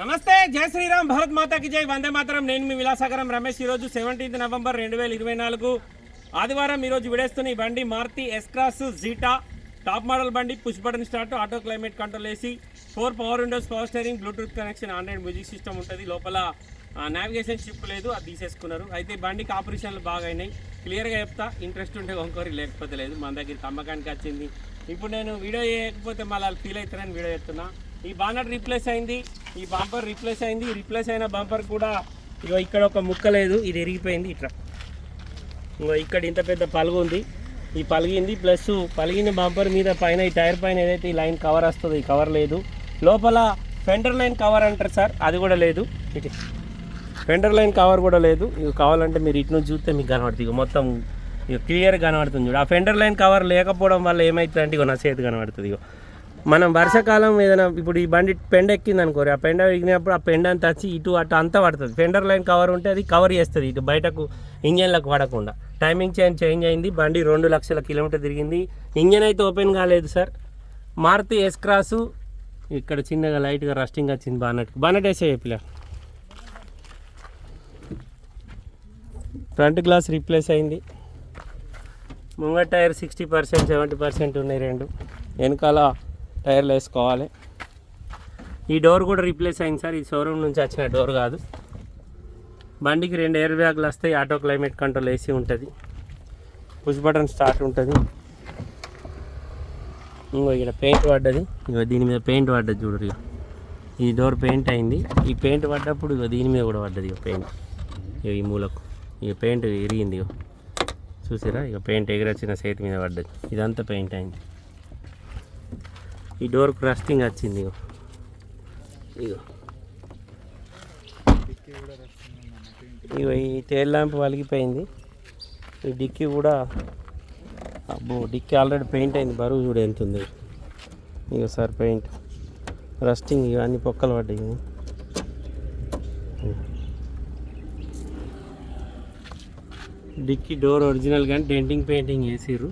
నమస్తే జై శ్రీరామ్ భారత్ మాతాకి జై వందే మాతరం. నేను మీ విలాసాగరం రమేష్. ఈరోజు సెవెంటీన్త్ నవంబర్ రెండు వేల ఇరవై నాలుగు. ఆదివారం ఈరోజు విడేస్తున్న ఈ బండి Maruti S cross Zeta top model బండి push button start auto climate control AC four power windows power steering Bluetooth connection Android music system ఉంటుంది. లోపల నావిగేషన్ షిప్ లేదు అది తీసేసుకున్నారు. అయితే బండికి ఆపరేషన్లు బాగా అయినాయి క్లియర్గా చెప్తా ఇంట్రెస్ట్ ఉంటే కొనుక్కోరి లేకపోతే లేదు. మన దగ్గరికి అమ్మకానికి వచ్చింది. ఇప్పుడు నేను వీడియో చేయకపోతే మళ్ళీ ఫీల్ అవుతారని వీడియో చెప్తున్నా. ఈ బానట్ రీప్లేస్ అయింది. ఈ బంపర్ రీప్లేస్ అయింది. రీప్లేస్ అయిన బంపర్ కూడా ఇగో ఇక్కడ ఒక ముక్క లేదు. ఇది ఎరిగిపోయింది ఇట్లా. ఇంకో ఇక్కడ ఇంత పెద్ద పలుగు ఉంది. ఈ పలిగింది ప్లస్ పలిగిన బంపర్ మీద పైన ఈ టైర్ పైన ఏదైతే ఈ లైన్ కవర్ వస్తుందో ఈ కవర్ లేదు. లోపల ఫెండర్ లైన్ కవర్ అంటారు సార్. అది కూడా లేదు. ఇటు ఫెండర్ లైన్ కవర్ కూడా లేదు. ఇక కావాలంటే మీరు ఇటు నుంచి చూస్తే మీకు కనబడుతుంది. ఇక మొత్తం ఇక క్లియర్గా కనబడుతుంది చూడు. ఆ ఫెండర్ లైన్ కవర్ లేకపోవడం వల్ల ఏమవుతుందంటే ఇక నా చేతి కనబడుతుంది ఇక మనం వర్షాకాలం ఏదైనా ఇప్పుడు ఈ బండి పెండ ఎక్కింది అనుకోరు. ఆ పెండ ఎక్కినప్పుడు ఆ పెండ అంతా వచ్చి ఇటు అటు అంతా పడుతుంది. ఫెండర్ లైన్ కవర్ ఉంటే అది కవర్ చేస్తుంది. ఇటు బయటకు ఇంజన్లకు పడకుండా. టైమింగ్ చైన్ చేంజ్ అయింది. బండి రెండు లక్షల కిలోమీటర్ తిరిగింది. ఇంజన్ అయితే ఓపెన్ కాలేదు సార్. మారుతి ఎస్ క్రాసు ఇక్కడ చిన్నగా లైట్గా రస్టింగ్ వచ్చింది బానట్ బానట్ వేసే చెప్పలే ఫ్రంట్ గ్లాస్ రీప్లేస్ అయింది. ముంగట tyre sixty percent seventy percent ఉన్నాయి రెండు. వెనకాల టైర్లు వేసుకోవాలి. ఈ డోర్ కూడా రీప్లేస్ అయింది సార్. ఈ షోరూమ్ నుంచి వచ్చిన డోర్ కాదు. బండికి రెండు ఎయిర్ బ్యాగ్లు వస్తాయి. ఆటో క్లైమేట్ కంట్రోల్ ఏసీ ఉంటుంది. పుష్ బటన్ స్టార్ట్ ఉంటుంది. ఇంకో ఇక్కడ పెయింట్ పడ్డది. ఇగో దీని మీద పెయింట్ పడ్డది చూడరు ఇక ఈ డోర్ పెయింట్ అయింది. ఈ పెయింట్ పడ్డప్పుడు ఇక దీని మీద కూడా పడ్డది ఇక పెయింట్. ఇగో ఈ మూలకు. ఇక పెయింట్ ఇరిగింది ఇగో. చూసారా? ఇక పెయింట్ ఎగిరొచ్చిన సేట్ మీద పడ్డది. ఇదంతా పెయింట్ అయింది. ఈ డోర్ రస్టింగ్ వచ్చింది ఇగో. ఇగో. ఇగో ఈ టేల్ ల్యాంప్ వలిగిపోయింది. ఈ డిక్కీ కూడా అబ్బో డిక్కీ ఆల్రెడీ పెయింట్ అయింది. బరువు చూడు ఎంత ఉంది. ఇగో సార్ పెయింట్. రస్టింగ్ ఇవన్నీ పొక్కలు పడ్డాయి. డిక్కీ డోర్ ఒరిజినల్ కానీ డెంటింగ్ పెయింటింగ్ వేసిర్రు.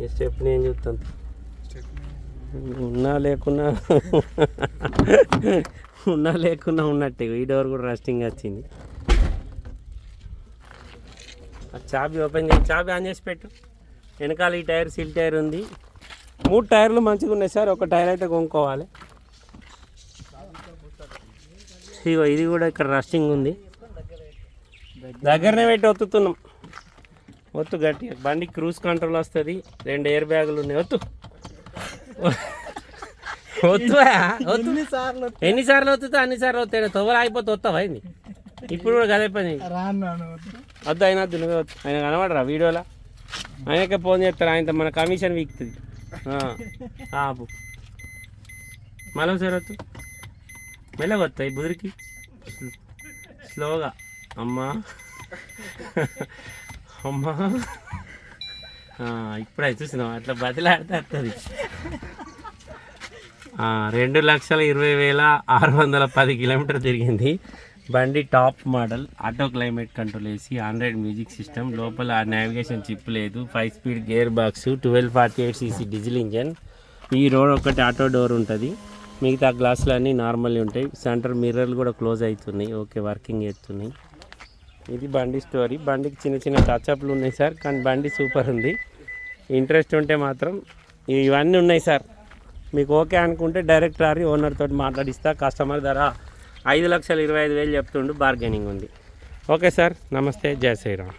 ఈ స్టెప్ నేను చూస్తాను ఉన్నా లేకున్నా ఉన్నా లేకున్నా ఉన్నట్టే. ఈ డోర్ కూడా రస్టింగ్ వచ్చింది. ఆ చాబీ ఓపెన్ చేసి చాబీ ఆన్ చేసి పెట్టు. వెనకాల ఈ టైర్ సిల్ టైర్ ఉంది. మూడు టైర్లు మంచిగా ఉన్నాయి సార్. ఒక టైర్ అయితే కొనుక్కోవాలి. ఇగో ఇది కూడా ఇక్కడ రస్టింగ్ ఉంది. దగ్గరనే పెట్టి ఒత్తుతున్నాం. ఒత్తు గట్టిగా. బండి క్రూజ్ కంట్రోల్ వస్తుంది. రెండు ఎయిర్ బ్యాగులు ఉన్నాయి. ఒత్తు. ఒత్తు ఎన్నిసార్లు వత్తుతా అన్నిసార్లు వస్తాయి తొవ్వలు ఆగిపోతే వస్తావా ఇప్పుడు కూడా కదే పని. వద్దు అయినా వద్దు నువ్వే వద్దు ఆయన కనబడరా వీడియోలో? ఆయనకే ఫోన్ చేస్తారు ఆయనతో మన కమిషన్ వీక్తుంది. ఆపు. మళ్ళీ సార్ వద్దు మెల్లగొస్తాయి బుదిరికి. స్లోగా. అమ్మా. అమ్మా. ఇప్పుడు అది చూసినావు? అట్లా బదిలాడితే వస్తుంది రెండు లక్షల ఇరవై వేల ఆరు వందల పది కిలోమీటర్ తిరిగింది. బండి top model auto climate control వేసి ఆండ్రాయిడ్ మ్యూజిక్ సిస్టమ్. లోపల నావిగేషన్ చిప్ లేదు. Five speed gear box twelve forty eight CC diesel engine. ఈ రోడ్ ఒకటి ఆటో డోర్ ఉంటుంది. మిగతా గ్లాసులు అన్నీ నార్మల్ ఉంటాయి. సెంటర్ మిర్రర్లు కూడా క్లోజ్ అవుతున్నాయి. ఓకే వర్కింగ్ చేస్తున్నాయి. ఇది బండి స్టోరీ. బండికి చిన్న చిన్న టచ్అప్లు ఉన్నాయి సార్ కానీ బండి సూపర్ ఉంది. ఇంట్రెస్ట్ ఉంటే మాత్రం ఇవన్నీ ఉన్నాయి సార్. మీకు ఓకే అనుకుంటే డైరెక్ట్ రారి ఓనర్తో మాట్లాడిస్తా. కస్టమర్ ధర ఐదు లక్షల ఇరవై ఐదు వేలు చెప్తుండు. బార్గెనింగ్ ఉంది. ఓకే సార్ నమస్తే. జై శ్రీరామ్.